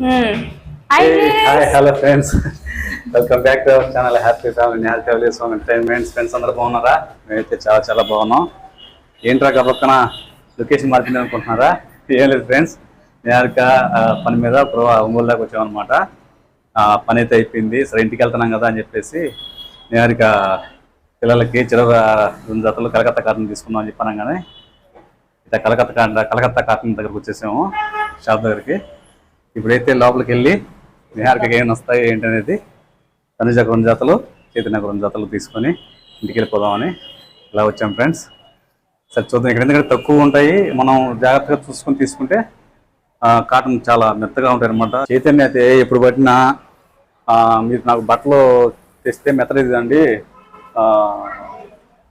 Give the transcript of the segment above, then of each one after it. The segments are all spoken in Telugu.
Hi hello friends welcome back to our channel happy family న్యాల్ family song entertainments friends అందరూ బాగున్నారా? మేమైతే చాలా చాలా బాగున్నాం. ఏంట్రా పక్కన? లొకేషన్ మార్చింది అనుకుంటున్నారా? ఏం లేదు ఫ్రెండ్స్ నేర్క పని మీద ఇప్పుడు ఒంగోలు దాకా వచ్చామన్నమాట. ఆ, పని అయితే అయిపోయింది. సరే ఇంటికి వెళ్తున్నాం కదా అని చెప్పేసి నేరుగా పిల్లలకి చిరవ రెండు జతలు కలకత్తా కాటన్ తీసుకుందాం అని చెప్పనగానే ఇట్లా కలకత్తా కాటన్ కలకత్తా కాటన్ దగ్గరకు వచ్చేసాము షాప్ దగ్గరికి. ఇప్పుడైతే లోపలికి వెళ్ళి నిహారికకి ఏమైనా వస్తాయి ఏంటి అనేది తనుజకు రెండు జతలు చైతన్యకు రెండు జతలు తీసుకొని ఇంటికి వెళ్ళిపోదామని ఇలా వచ్చాం ఫ్రెండ్స్ సరే చూద్దాం. ఇక్కడ ఎందుకంటే తక్కువ ఉంటాయి. మనం జాగ్రత్తగా చూసుకొని తీసుకుంటే కాటన్ చాలా మెత్తగా ఉంటాయి అనమాట చైతన్య అయితే ఎప్పుడు పట్టినా మీరు నాకు బట్టలు తెస్తే మెత్తలేదు అండి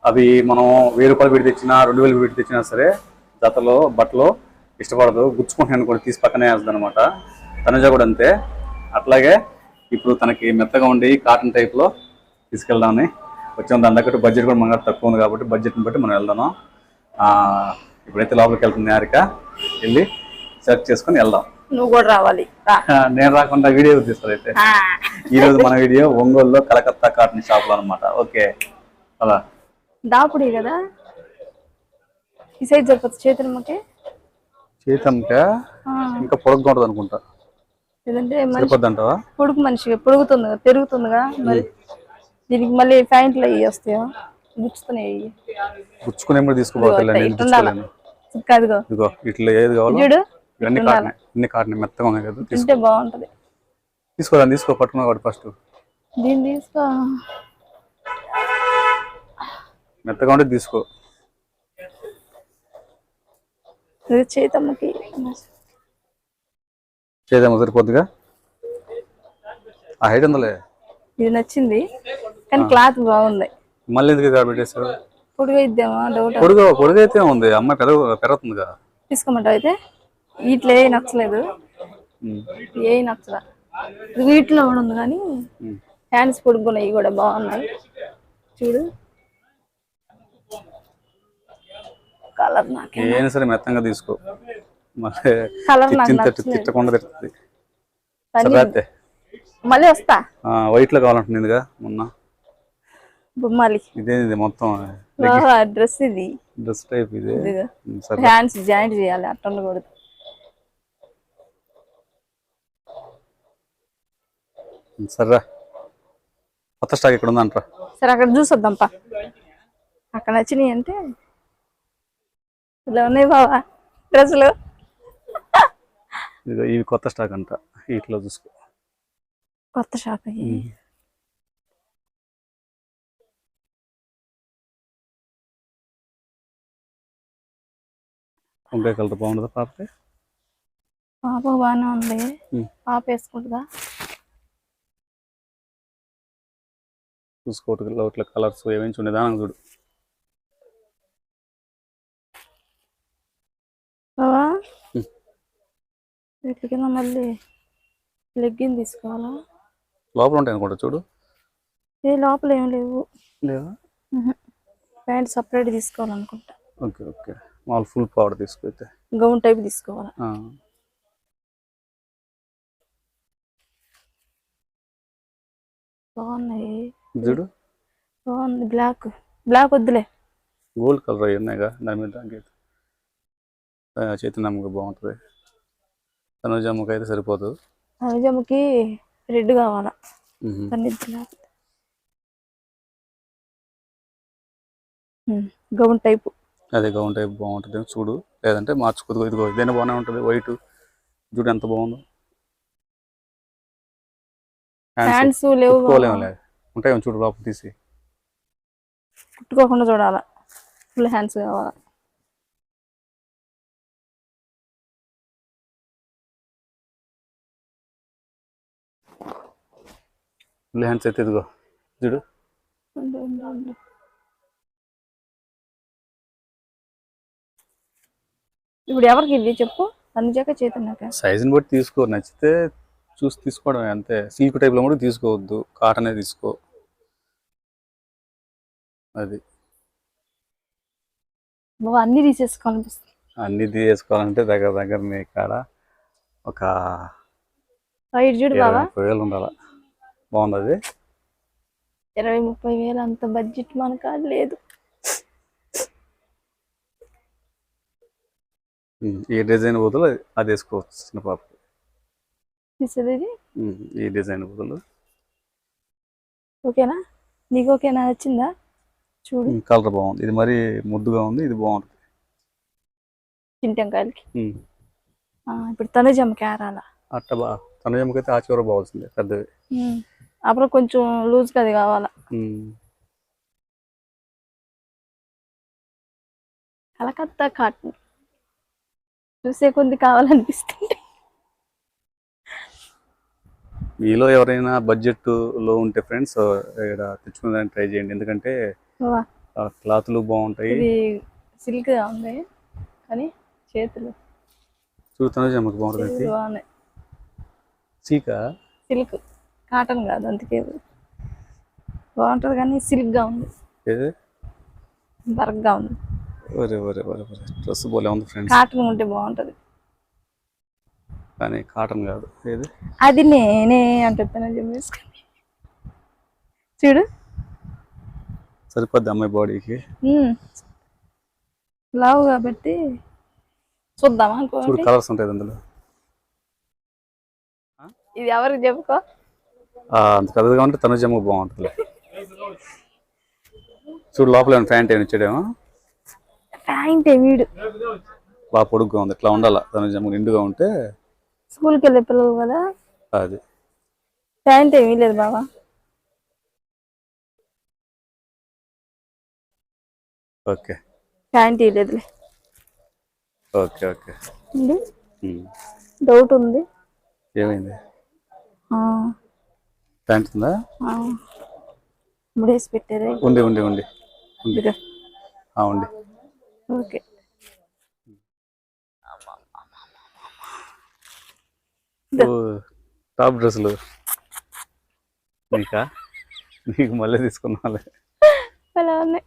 అవి మనం వెయ్యి రూపాయలు పెట్టి తెచ్చినా రెండు వేలు పెట్టి తెచ్చినా సరే జతలో బట్టలు ఇష్టపడదు గుచ్చుకుంటాను కూడా తీసి పక్కనే వేస్తుంది అనమాట. తనుజ కూడా అంతే. అట్లాగే ఇప్పుడు తనకి మెత్తగా ఉండి కాటన్ టైప్లో తీసుకెళ్దామని వచ్చాం. దాని తగ్గట్టు బడ్జెట్ కూడా మనకు తక్కువ ఉంది కాబట్టి బడ్జెట్ని బట్టి మనం వెళ్దాం ఆ, ఇప్పుడైతే లోపలికి వెళ్తుంది హారిక వెళ్ళి సెర్చ్ చేసుకొని వెళ్దాం. నువ్వు కూడా రావాలి. నేను రాకుండా వీడియో తీస్తారు అయితే. ఈ రోజు మన వీడియో ఒంగోలులో కలకత్తా కాటన్ షాప్లో అనమాట ఓకే. అలా దాపుడి కదా? ఈ సైజ్ సరిపోతుంది చేతులమ్మకి చేతంక ఇంకా పొడగ్గా ఉంటుంది అనుకుంటా. లేదంటే మనిషి సరిపోద్ది అంటావా పొడుగు మనిషి పొడుగుతుంది పెరుగుతుందిగా మరి. దీనికి మళ్ళీ ప్యాంట్లు అవి వస్తాయో? గుచ్చుతున్నాయి. గుచ్చుకునే కూడా అదిగో. ఇదిగో ఇట్లా ఏది కావాలో చూడు ఇవన్నీ కాటన్ ఇన్ని కాటన్ మెత్తగా ఉన్నాయి కదా తీసుకో. తింటే బాగుంటది. తీసుకో పట్టుకున్నా కాబట్టి ఫస్ట్. దీన్ని తీసుకో. మెత్తగా ఉంటే తీసుకో. ఇది చేతమ్మకి. చేద్దాం సరిపోద్దిగా ఆ హైట్ ఉందలే ఇది నచ్చింది కానీ క్లాత్ బాగుంది. మళ్ళీ ఎందుకు ఇక్కడ పెట్టేసావు పొడుగు ఇద్దామా? డౌట్? పొడుగు పొడుగు అయితే ఉంది. అమ్మాయి పెరగ పెరుగుతుందిగా. తీసుకోమంటావు అయితే? వీటిలో ఏ నచ్చలేదు. ఏ నచ్చదా ఇది వీటిలో ఉంది కానీ. హ్యాండ్స్ పొడుగున్నాయి కూడా బాగున్నాయి. చూడు. కలర్ నాకే ఏదైనా సరే మెత్తంగా తీసుకో. మళ్ళీ కలర్ తిట్టకుండా తిడుతుంది మళ్ళీ వస్తా? వైట్లో కావాలంటుందిగా మొన్న. బొమ్మాలి ఇదే ఇది మొత్తం. డ్రెస్ ఇది. డ్రెస్ టైప్ ఇదే. హ్యాండ్స్ జాయింట్ చేయాలి అట్ట ఉండకూడదు ఉమ్, సర్రా. కొత్త స్టాక్ ఇక్కడ ఉందంట్రా సరే అక్కడ చూసొద్దాంపా అక్కడ నచ్చినాయి అంటే ఇలా ఉన్నాయి బావా డ్రెస్సులు. ఇదిగో ఇవి కొత్త స్టాక్ అంట. వీటిలో చూసుకో. కొత్త షాప్ అయ్యి. వంకాయ కలర్ బాగుంటుందా పాపకి? పాప బాగానే ఉంది. పాప వేసుకుంటుందా? చూసుకోవట్ల ఇట్లా కలర్స్ ఏమేమి చూడే దానికి చూడు బావా ఉమ్. వీటి కింద మళ్ళీ లెగ్గిన్ తీసుకోవాలా? లోపల ఉంటాయి అనుకుంటా చూడు. ఏ లోపల ఏం లేవు. లేదా ప్యాంట్ సపరేట్ తీసుకోవాలనుకుంటా. Okay okay. మామూలు ఫుల్ పౌడర్ తీసుకైతే గౌన్ టైప్ తీసుకోవాలా? బాగున్నాయి. చూడు. బాగుంది. బ్లాక్. బ్లాక్ వద్దులే. గోల్డ్ కలర్ ఉన్నాయిగా దాని మీద. ఆ, చైతన్యమ్మకి బాగుంటుంది. తనుజమ్మకి అయితే సరిపోదు. నిజాముకి రెడ్ కావాలా? Gown type. అదే గౌన్ టైప్ బాగుంటుంది. చూడు. లేదంటే మార్చుకోదు. ఇదిగో ఇదైనా బాగానే ఉంటుంది? వైట్. చూడు ఎంత బాగుందో. హ్యాండ్స్ లేవు ఉంటాయి చూడు లోపల తీసి. కుట్టుకోకుండా చూడాలా? ఫుల్ హ్యాండ్స్ కావాలా? హ్యాండ్స్ అయితే ఇదిగో. చూడు. ఇప్పుడు ఎవరికి ఇది చెప్పు? అనుజాక చైతన్యక. సైజుని బట్టి తీసుకో. నచ్చితే చూసి తీసుకోవడం అంతే. సిల్క్ టైప్లో కూడా తీసుకోవద్దు. కాటనే తీసుకో. అది. బాబు అన్ని తీసేసుకోవాలనిపిస్తుంది. అన్ని తీసుకోవాలంటే దగ్గర దగ్గర నీ కాడ ఒక వైట్ చూడు ముప్పై వేలు ఉండాల. బాగుంది అది ఇరవై ముప్పై వేలు అంత బడ్జెట్ మన కాడ లేదు. ఈ డిజైన్ బదులు అది వేసుకోవచ్చు చిన్న పాప తీసేది ఇది? ఈ డిజైన్ బదులు. ఓకేనా? నీకు ఓకేనా? నచ్చిందా? చూడు. కలర్ బాగుంది. ఇది మరి ముద్దుగా ఉంది ఇది బాగుంటుంది చింటంకాయలకి ఇప్పుడు తనుజమ్మ కేరాల? అట్ట బా తనజమ్మకైతే ఆ చివర బాగుంది పెద్దది. అప్పుడు కొంచెం లూజ్గా అది కావాలా. కలకత్తా కాటన్. చూసే కొద్ది కావాలనిపిస్తుంది మీలో ఎవరైనా బడ్జెట్లో ఉంటే ఫ్రెండ్స్ ఇక్కడ తెచ్చుకునేదానికి ట్రై చేయండి. ఎందుకంటే క్లాత్లు బాగుంటాయి. సిల్క్ ఉంది కానీ చేతులు. తనజమ్మకి బాగుంటుంది. సిల్క్. కాటన్ కాదు అందుకే బాగుంటది కానీ సిల్క్గా ఉంది బరగ్గా ఉంది. డ్రెస్ పోలే ఉంది ఫ్రెండ్స్ కాటన్ ఉంటే బాగుంటది. కానీ కాటన్ కాదు. ఏది? అది నేనే అంటున్నాను చెప్పేసుకొని చూడు. సరిపోద్ది అమ్మాయి బాడీకి. లావు కాబట్టి చూద్దాం చూడు కలర్స్ ఉంటాయి అందులో ఇది ఎవరికి చెప్పుకో? అంత పెద్దగా ఉంటే తనుజమ్మకు బాగుంటుంది. చూడు లోపల ప్యాంట్ ఏమైనా ఇచ్చాడేమో. ప్యాంట్ వీడు. బాగా పొడుగ్గా ఉంది. ఇట్లా ఉండాల తనుజమ్మ నిండుగా ఉంటే. స్కూల్కి వెళ్ళే పిల్లలు కదా. అది. ప్యాంట్ ఏమీ లేదు బాబా ఓకే. ప్యాంట్ లేదులే. Okay okay. డౌట్ ఉంది. ఏమైంది? ప్యాంట్ ఉందా. ముడేసి పెట్టారే? ఉంది ఇదిగో. ఆ, ఉంది. ఓకే. టాప్ డ్రెస్సులు. నీకా? నీకు మళ్ళీ తీసుకున్నాలే. అలా ఉన్నాయి.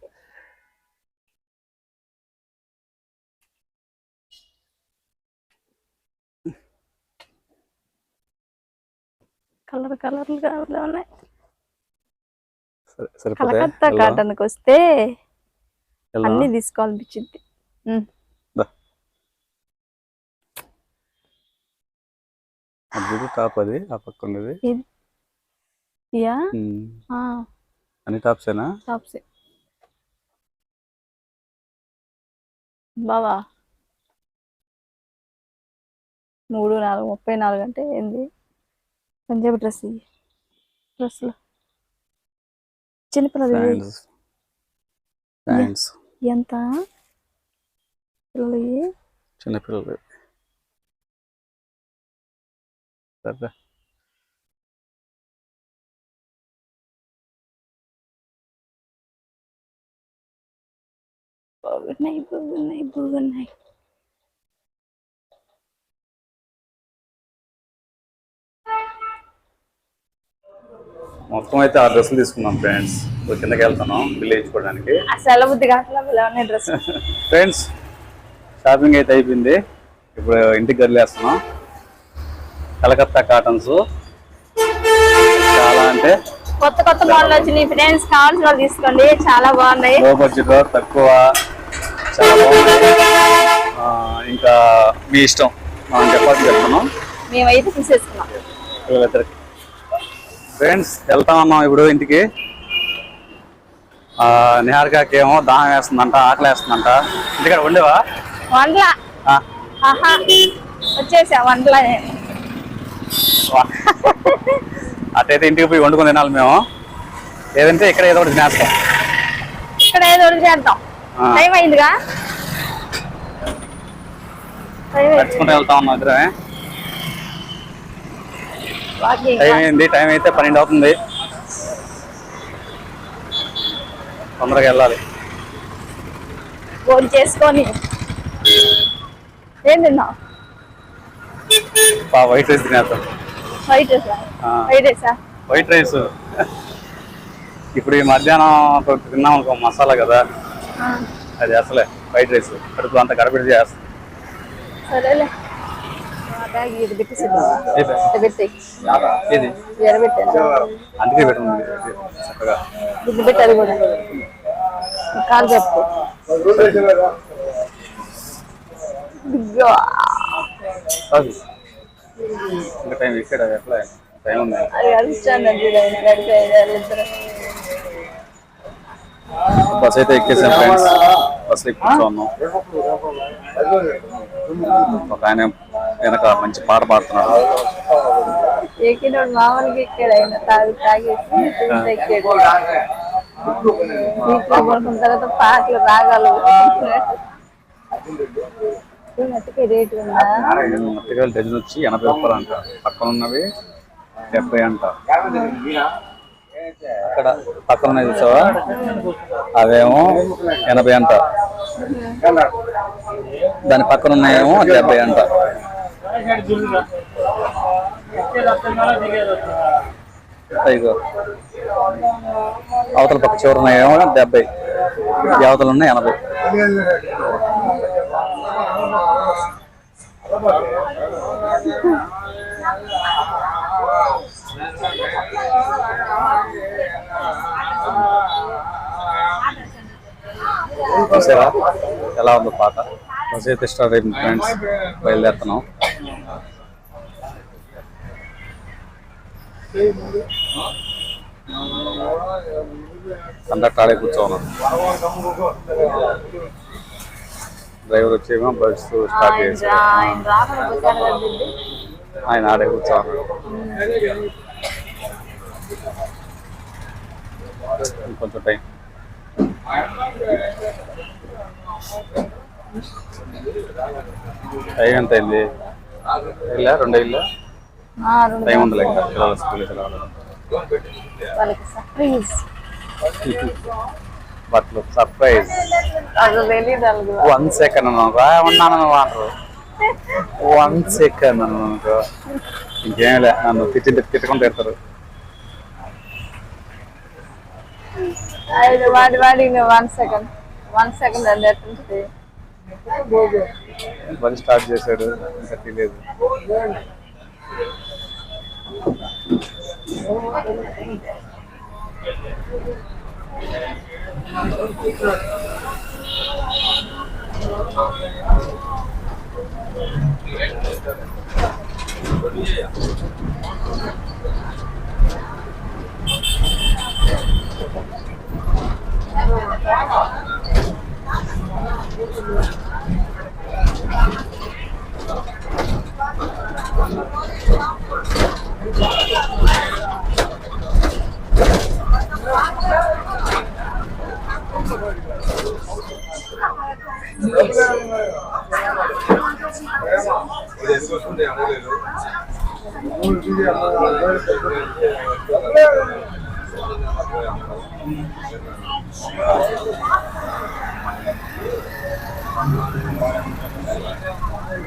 కలర్ కలర్లు కావాలి ఉన్నాయి. కలకత్తా వెళ్దామా? కాటన్కి వస్తే? అన్ని తీసుకోవాలనిపించింది. టాప్ అది ఆ పక్క ఉన్నది. యా అన్ని టాప్సేనా టాప్సే. బావా? మూడు నాలుగు ముప్పై నాలుగు అంటే ఏంది? పంజాబీ డ్రెస్ డ్రెస్లో చిన్నపిల్లలు ఎంత పిల్లలు. చిన్నపిల్లలు సరే బాగున్నాయి బాగున్నాయి బాగున్నాయి మొత్తం అయితే ఆ డ్రెస్సులు తీసుకున్నాం ఫ్రెండ్స్. కిందకి వెళ్తాను బిల్ వేయించుకోవడానికి. అసలు బుద్ధి డ్రెస్ ఫ్రెండ్స్ షాపింగ్ అయితే అయిపోయింది. ఇప్పుడు ఇంటికి గదిలేస్తున్నాం. కలకత్తా కాటన్స్. చాలా అంటే కొత్త కొత్త మోడల్ వచ్చినాయి ఫ్రెండ్స్. కావాల్సిన వాళ్ళు తీసుకోండి. చాలా బాగున్నాయి. లో బడ్జెట్లో తక్కువ. చాలా ఇంకా మీ ఇష్టం. మనం చెప్పాల్సి చెప్తున్నాం. మేమైతే తీసేసుకున్నాం. ఫ్రెండ్స్ వెళ్తా ఉన్నాం ఇప్పుడు ఇంటికి. నిహారికాకి ఏమో దాహం వేస్తుందంట ఆకలి వేస్తుందంట. ఇంటికాడ ఉండేవా? వచ్చేసా. అటైతే ఇంటికి పోయి వండుకొని తినాలి మేము. ఏదంటే ఇక్కడ ఏదో ఒకటి తినేస్తాం. ఇక్కడ ఏదో ఒకటి చేద్దాం. టైం అయిందిగా. నడుచుకుంటూ వెళ్తా ఉన్నాం ఇద్దరమే. టైం అయింది టైం అయితే పన్నెండు అవుతుంది. తొందరగా వెళ్ళాలి. ఫోన్ చేసుకొని. ఏం తిన్నావు? వైట్ రైస్ తినేస్తాం వైట్ రైసా. వైట్ రైసా? White rice. ఇప్పుడు ఈ మధ్యాహ్నం తిన్నాం అనుకో మసాలా కదా. అది అసలే వైట్ రైస్. కడుపు అంత గడబడి చేస్తాం సరేలే. ఇది? ఇది పెట్టి ఇది అందుకే పెట్టింది చక్కగా. ఇది పెట్టి అది కూడా. ఈ కాలు చెప్పు ఇదిగో. అది. ఇంకా టైం ఇక్కడ ఎట్లా? టైం ఉంది. అది అరిచాను చూడు ఆయన గడిపి వాళ్ళిద్దరు బస్ అయితే ఎక్కేసాం ఫ్రెండ్స్. బస్ ఎక్కి కూర్చోన్నాం ఒక ఆయన వెనక మంచి పాట పాడుతున్నాడు. ఎక్కినోడు మామూలుగా ఎక్కాడు ఆయన తాగి తాగేసి తింటే ఎక్కాడు. సీట్లో పడుకున్న తర్వాత పాటలు రాగాలు. మట్టుకే రేటు ఉందా? మట్టికాయలు డజన్ వచ్చి ఎనభై రూపాయలు అంట. పక్కన ఉన్నవి డెబ్బై అంట. అక్కడ పక్కన చూసావా? అవేమో ఎనభై అంట. దాని పక్కన ఉన్నాయేమో డెబ్బై అంట. ఇగో అవతల పక్క చివరి ఉన్నాయేమో డెబ్బై. అవతలు అవతల ఉన్నాయి ఎనభై. చూసారా? ఎలా ఉందో పాట? బస్ అయితే స్టార్ట్ అయిపోయింది ఫ్రెండ్స్ బయలుదేరుతున్నాం. కండక్టర్ ఆడే కూర్చోన్నాం డ్రైవర్ వచ్చేమో బస్ స్టార్ట్ చేసి ఆయన ఆడే కూర్చోన్నాడు కొంచెం టైం. టైం ఎంత అయింది? ఇల్లా? రెండు ఇల్లా? టైం ఉందిలే ఇంకా. పిల్లల స్కూల్ వాళ్ళకి సర్ప్రైజ్ వన్ సెకండ్ అనుకో. ఉన్నాను వాటర్ వన్ సెకండ్ అనుకో. ఇంకేం లే నన్ను తిట్టి తిట్టుకుంటూ ఐదు వాడి వాడి వన్ సెకండ్ వన్ సెకండ్ అది ఎట్టుంటుంది పని స్టార్ట్ చేశాడు ఇంకా తెలియదు Come on.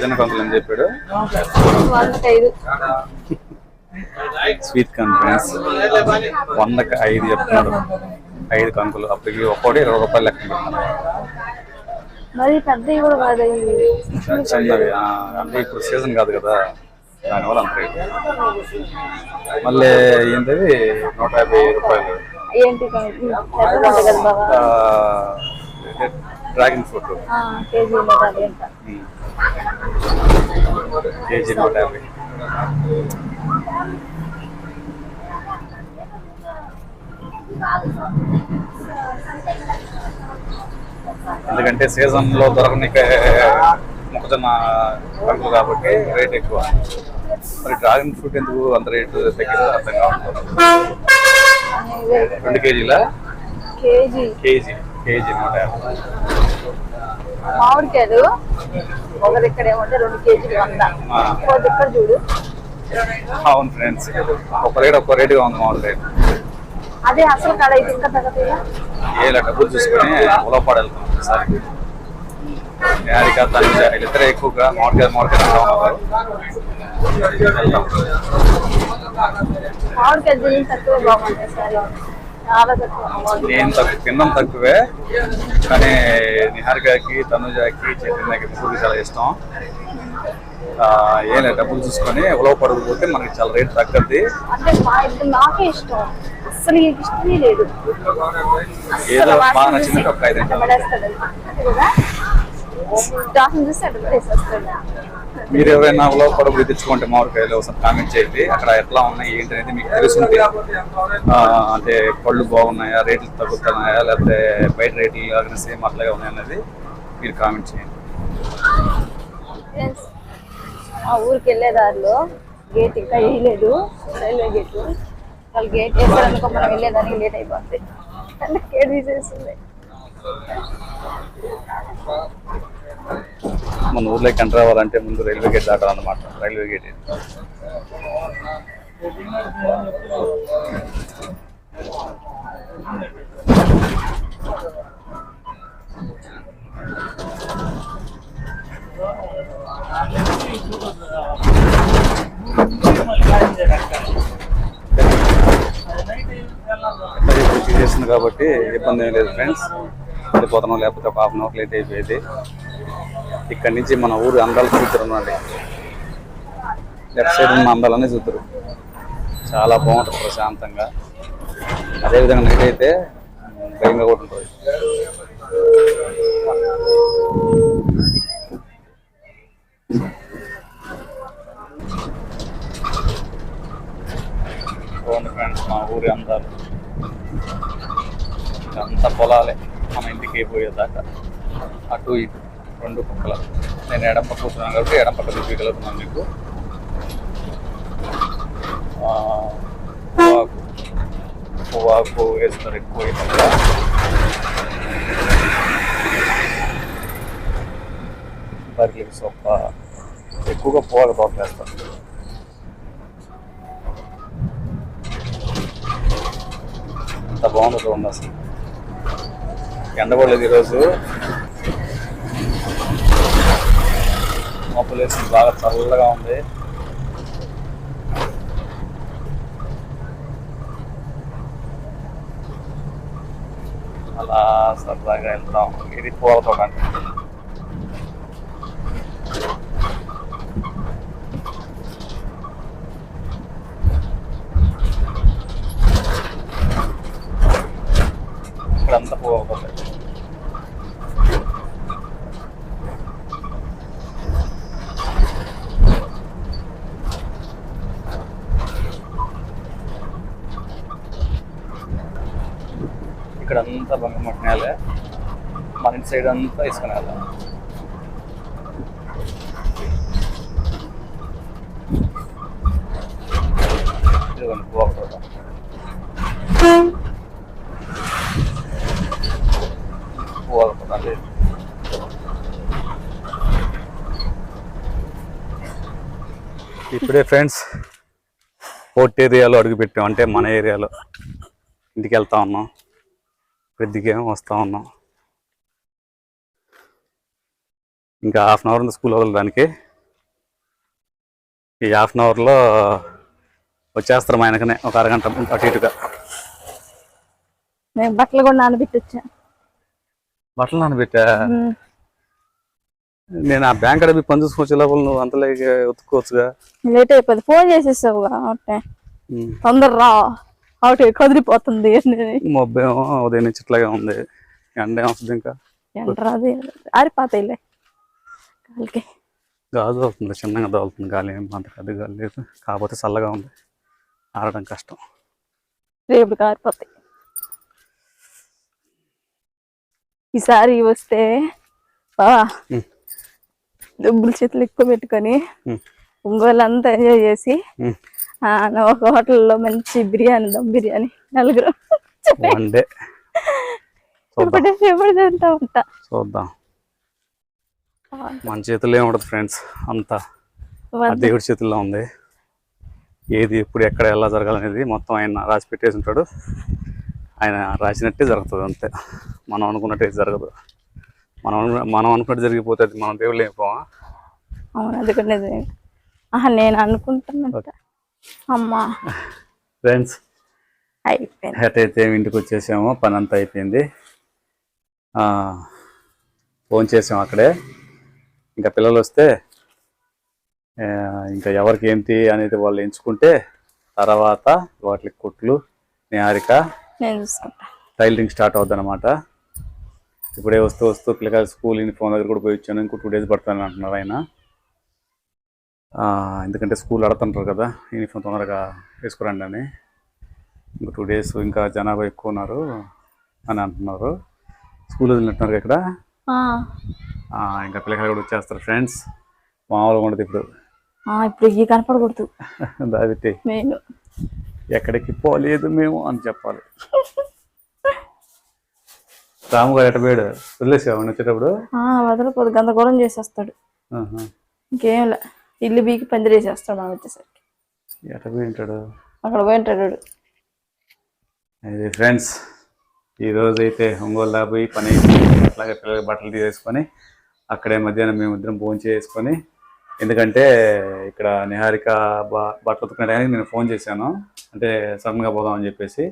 మొక్కజొన్న కంకులు అని చెప్పాడు. స్వీట్ కార్న్ ఫ్రెండ్స్ వందకి ఐదు చెప్తున్నాడు. ఐదు కంకులు. అప్పటికి ఒక్కోటి ఇరవై రూపాయలు లెక్క మరి పెద్దవి కూడా కాదు ఇవి. చిన్నవి అంటే ఇప్పుడు సీజన్ కాదు కదా. దానివల్ల అంత రేటు. మళ్ళీ ఏంటది? నూట యాభై రూపాయలు. ఏంటి డ్రాగన్ ఫ్రూట్. కేజీ నూట యాభై ఎంత కేజీ నూట యాభై. ఎందుకంటే సీజన్లో దొరకనికే మొక్కజొన్న కంకులు కాబట్టి రేట్ ఎక్కువ. మరి డ్రాగన్ ఫ్రూట్ ఎందుకు అంత రేటు తగ్గిందో అర్థం కావట్లేదు. రెండు కేజీల? కేజీ. కేజీ. కేజీ నూట యాభై. మామిడికాయలు ఒక దగ్గర ఏమంటే రెండు కేజీలు వంద. ఆ. ఒక దగ్గర చూడు. అవును ఫ్రెండ్స్ ఒక రేట్ ఒక రేటుగా ఉంది రేట్ అదే అసలు కాడ అయితే ఇంకా తగ్గతాయా ఏ డబ్బులు చూసుకొని ఉలవపాడు వెళ్తాం ఒకసారి. యారిక తనుజ వీళ్ళిద్దరే ఎక్కువగా మామిడికాయ మామిడికాయ వెళ్తాం మామిడికాయ తక్కువ బాగుంటాయి సరే. నేను తక్కువ తినడం తక్కువే కానీ నిహారికకి తనుజాకి చైతన్యకి ముగ్గురికి చాలా ఇష్టం. ఏం లేదు డబ్బులు చూసుకొని ఉలవపడదు పోతే మనకి చాలా రేట్ తగ్గద్ది. అంటే మా ఇప్పుడు నాకే ఇష్టం. అసలు నీకు ఇష్టమే లేదు. ఏదో బాగా నచ్చిందంటే ఒక ఐదు. డాక్టర్ చూస్తే మీరు ఎవరైనా ఉలవపడదు తెచ్చుకుంటే మామిడికాయలు ఒకసారి కామెంట్ చేయండి. అక్కడ ఎట్లా ఉన్నాయి ఏంటి అనేది మీకు తెలుసుంటే అంటే పళ్ళు బాగున్నాయా రేట్లు తగ్గుతున్నాయా లేకపోతే బయట రేట్లు లాగానే సేమ్ అట్లాగే ఉన్నాయా అనేది మీరు కామెంట్ చేయండి. ఆ ఊరికి వెళ్ళే దారిలో గేట్ ఇంకా వేయలేదు రైల్వే గేట్ వాళ్ళు గేట్ వేసారనుకో మనం వెళ్ళేదానికి లేట్ అయిపోతుంది గేట్ తీసేస్తుంది మన ఊర్లోకి ఎంటర్ అవ్వాలంటే ముందు రైల్వే గేట్ దాటాలన్నమాట. రైల్వే గేట్ చేసింది మరి కాబట్టి ఇబ్బంది ఏం లేదు ఫ్రెండ్స్. వెళ్ళిపోతున్నాం లేకపోతే ఒక హాఫ్ అన్ అవర్ లేట్ అయిపోయేది. ఇక్కడ నుంచి మన ఊరు అందాలు చూద్దరు అండి లెఫ్ట్ సైడ్ ఉన్న అందాలనే చూద్దరు. చాలా బాగుంటుంది ప్రశాంతంగా. అదేవిధంగా నైట్ అయితే భయంగా కూడా ఉంటుంది. బాగుంది ఫ్రెండ్స్ మా ఊరి అందాలు. అంత పొలాలే. మన ఇంటికి పోయేదాకా. అటు ఇటు. రెండు పక్కల. నేను ఎడం పక్క కూర్చున్నాను కాబట్టి ఎడం పక్క చూపించగలుగుతున్నాను మీకు. పొగాకు పొగాకు వేస్తారు ఎక్కువ బర్లీ సొప్ప? ఎక్కువగా పొగాకు తోట వేస్తారు. అంత బాగుంది చూడండి అసలు. ఎండపడలేదు ఈరోజు. మబ్బులు బాగా చల్లగా ఉంది. అలా సరదాగా వెళ్తాం ఇది పూల తోట అంటే ఇక్కడంతా పూల తోట ఇక్కడ అంతా బంగమట్టి నేల మన ఇంటి సైడ్ అంతా ఇసుకనే నేల ఇదిగోండి పువ్వు తోట పువ్వు ఇప్పుడే ఫ్రెండ్స్ పోర్ట్ ఏరియాలో అడుగుపెట్టాం అంటే మన ఏరియాలో. ఇంటికి వెళ్తా ఉన్నాం. పెద్దకేమో వస్తూ ఉన్నాం. ఇంకా హాఫ్ అన్ అవర్ ఉంది స్కూల్ వదలడానికి? ఈ హాఫ్ అన్ అవర్లో వచ్చేస్తారు మా వెనకనే ఒక అరగంట అటు ఇటుగా. నేను బట్టలు కూడా నానబెట్టొచ్చా? బట్టలు నానబెట్టా? నేను ఆ బ్యాంక్ అడిగి పని చూసుకొచ్చే లోపల నువ్వు అంతలేక ఉతుక్కోవచ్చుగా. లేట్ అయిపోయింది ఫోన్ ఉమ్. తొందర రా ఒకటి కదిలిపోతుంది. మబ్బేమో ఉదయం నుంచి ఇట్లాగే ఉంది. ఎండ ఏమొస్తుంది ఇంకా? ఎంటరాది ఆరిపోతాయిలే. కాలికి గాజు అవుతుంది చిన్నగా తగులుతుంది గాలి అంత పెద్ద గాలి లేదు. కాకపోతే చల్లగా ఉంది. ఆడడం కష్టం. రేపు ఆరిపోతాయి ఈసారి వస్తే బావా. డబ్బులు చేతులు ఎక్కువ పెట్టుకొని. ఒంగోలు అంతా ఎంజాయ్ చేసి ఒక హోటల్లో మంచి బిర్యానీ దమ్ బిర్యానీ నలుగురు. చూద్దాం. చూద్దాం. మన చేతుల్లో ఏముండదు ఫ్రెండ్స్ అంతా. దేవుడి చేతుల్లో ఉంది. ఏది ఎప్పుడు ఎక్కడ ఎలా జరగాలనేది మొత్తం ఆయన రాసి పెట్టేసి ఉంటాడు. ఆయన రాసినట్టే జరుగుతుంది అంతే. మనం అనుకున్నట్టు జరగదు. మనం మనం అనుకున్నట్టు జరిగిపోతే అది మనం దేవుళ్ళు అయిపోవా? అవును నేను అనుకుంటున్నట్ట అమ్మా. ఫ్రెండ్స్ అయిపోయింది. ఎటైతే ఇంటికి వచ్చేసామో. పని అంతా అయిపోయింది ఫోన్ చేసాం అక్కడే. ఇంకా పిల్లలు వస్తే ఇంకా ఎవరికి ఏంటి అనేది వాళ్ళు ఎంచుకుంటే తర్వాత వాటికి కుట్లు నిహారిక టైలరింగ్ స్టార్ట్ అవుద్ది అనమాట ఇప్పుడే వస్తూ వస్తూ పిల్లకాయలు స్కూల్ యూనిఫామ్ దగ్గర కూడా పోయి వచ్చాను. ఇంకో టూ డేస్ పడుతుంది అంటున్నారు ఆయన. ఎందుకంటే స్కూల్ ఆడుతుంటారు కదా యూనిఫామ్ తొందరగా వేసుకురండి అని. ఇంకో టూ డేస్ ఇంకా జనాభా ఎక్కువ ఉన్నారు అని అంటున్నారు. స్కూల్ వదిలినట్టున్నారు ఇక్కడ? ఇంకా పిల్లకాయలు కూడా వచ్చేస్తారు ఫ్రెండ్స్ మామూలుగా ఉండదు ఇప్పుడు. ఇప్పుడు ఈ కనపడకూడదు. నేను ఎక్కడికి పోలేదు మేము అని చెప్పాలి. రాము గారు ఎట్టబోయాడు వదిలేసావు వచ్చేటప్పుడు? ఆ, వదలకూడదు గందరగోళం చేసేస్తాడు. ఇంకేం లే ఇల్లు బీకి పందిరేసేస్తాడు మనం వచ్చేసరికి. ఎట్టబోయి ఉంటాడు? అక్కడ పోయింటాడు వాడు. అది ఫ్రెండ్స్ ఈరోజు అయితే ఒంగోలు దాకా పోయి పని అట్లాగే పిల్లలకి బట్టలు తీసేసుకొని అక్కడే మధ్యాహ్నం మేము ఇద్దరం భోజనం చేసుకొని ఎందుకంటే ఇక్కడ నిహారిక బట్టలు ఉతుకునే నేను ఫోన్ చేశాను. అంటే సడన్గా పోదామని చెప్పేసి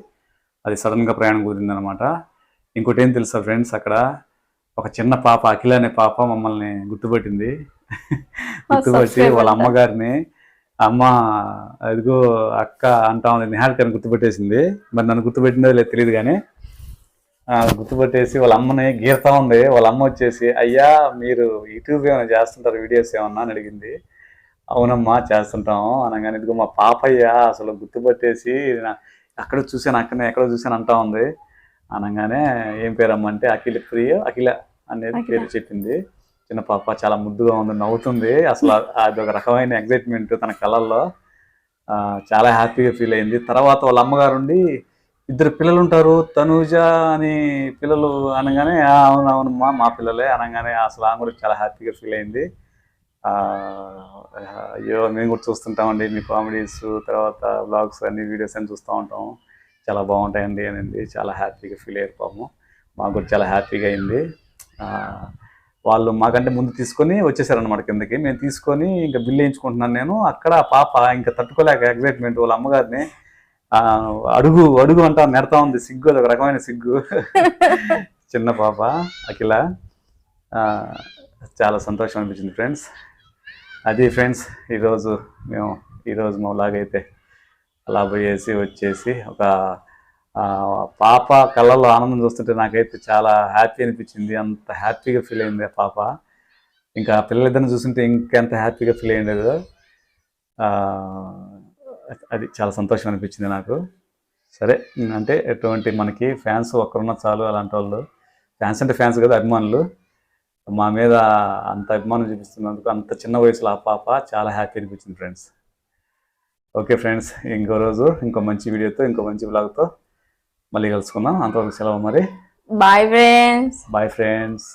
అది సడన్గా ప్రయాణం కుదిరిందనమాట. ఇంకోటి ఏం తెలుసా ఫ్రెండ్స్ అక్కడ ఒక చిన్న పాప అఖిల అనే పాప మమ్మల్ని గుర్తుపట్టింది. గుర్తుపట్టి వాళ్ళ అమ్మగారిని అమ్మ అదిగో అక్క అంటా ఉంది. నిహారికని గుర్తుపెట్టేసింది. మరి నన్ను గుర్తుపెట్టిందో లేదు తెలియదు కానీ గుర్తుపెట్టేసి వాళ్ళ అమ్మని గీరుతా ఉంది. వాళ్ళ అమ్మ వచ్చేసి అయ్యా మీరు యూట్యూబ్ ఏమైనా చేస్తుంటారు? వీడియోస్ ఏమన్నా? అని అడిగింది. అవునమ్మా చేస్తుంటాము అనగానే ఇదిగో మా పాపయ్య అసలు గుర్తుపట్టేసి అక్కడ చూశాను అక్కడనే ఎక్కడో చూశాను అంటా ఉంది. అనగానే ఏం పేరమ్మ అంటే అఖిల ప్రియ అఖిల అనేది. పేరు చెప్పింది. చిన్న పాప చాలా ముద్దుగా ఉంది నవ్వుతుంది. అసలు అది ఒక రకమైన ఎగ్జైట్మెంట్ తన కళ్ళల్లో. ఆ, చాలా హ్యాపీగా ఫీల్ అయింది. తర్వాత వాళ్ళ అమ్మగారు ఉండి ఇద్దరు పిల్లలు ఉంటారు తనూజ అని పిల్లలు అనగానే అవునవునమ్మా అవును మా పిల్లలే అనగానే అసలు ఆమె కూడా చాలా హ్యాపీగా ఫీల్ అయింది. అయ్యో మేము కూడా చూస్తుంటామండి మీ కామెడీస్ తర్వాత బ్లాగ్స్ అన్ని వీడియోస్ అన్ని చూస్తూ ఉంటాం. చాలా బాగుంటాయండి అనింది చాలా హ్యాపీగా ఫీల్ అయ్యారు పాము మాకు కూడా చాలా హ్యాపీగా అయింది. వాళ్ళు మాకంటే ముందు తీసుకొని వచ్చేసారనమాట కిందకి. మేము తీసుకొని ఇంకా బిల్లు వేయించుకుంటున్నాను నేను. అక్కడ పాప ఇంకా తట్టుకోలేక ఎగ్జైట్మెంట్ వాళ్ళ అమ్మగారిని అడుగు అడుగు అంటా నెడతా ఉంది. సిగ్గు అది ఒక రకమైన సిగ్గు. చిన్న పాప అఖిల. చాలా సంతోషం అనిపించింది ఫ్రెండ్స్. అది ఫ్రెండ్స్ ఈరోజు మేము ఈరోజు మా లాగైతే అలా పోయేసి వచ్చేసి ఒక పాప కళ్ళల్లో ఆనందం చూస్తుంటే నాకైతే చాలా హ్యాపీ అనిపించింది. అంత హ్యాపీగా ఫీల్ అయింది ఆ పాప. ఇంకా పిల్లలిద్దరిని చూస్తుంటే ఇంకెంత హ్యాపీగా ఫీల్ అయ్యేది. అది చాలా సంతోషం అనిపించింది నాకు. సరే అంటే ఎటువంటి మనకి ఫ్యాన్స్ ఒక్కరున్న చాలు అలాంటి వాళ్ళు. ఫ్యాన్స్ అంటే ఫ్యాన్స్ కదా అభిమానులు. మా మీద అంత అభిమానం చూపిస్తున్నందుకు అంత చిన్న వయసులో ఆ పాప చాలా హ్యాపీ అనిపించింది ఫ్రెండ్స్. ఓకే ఫ్రెండ్స్ ఇంకో రోజు ఇంకో మంచి వీడియోతో ఇంకో మంచి బ్లాగ్తో మళ్ళీ కలుసుకుందాం. అంతవరకు సెలవు మరి. Bye friends bye friends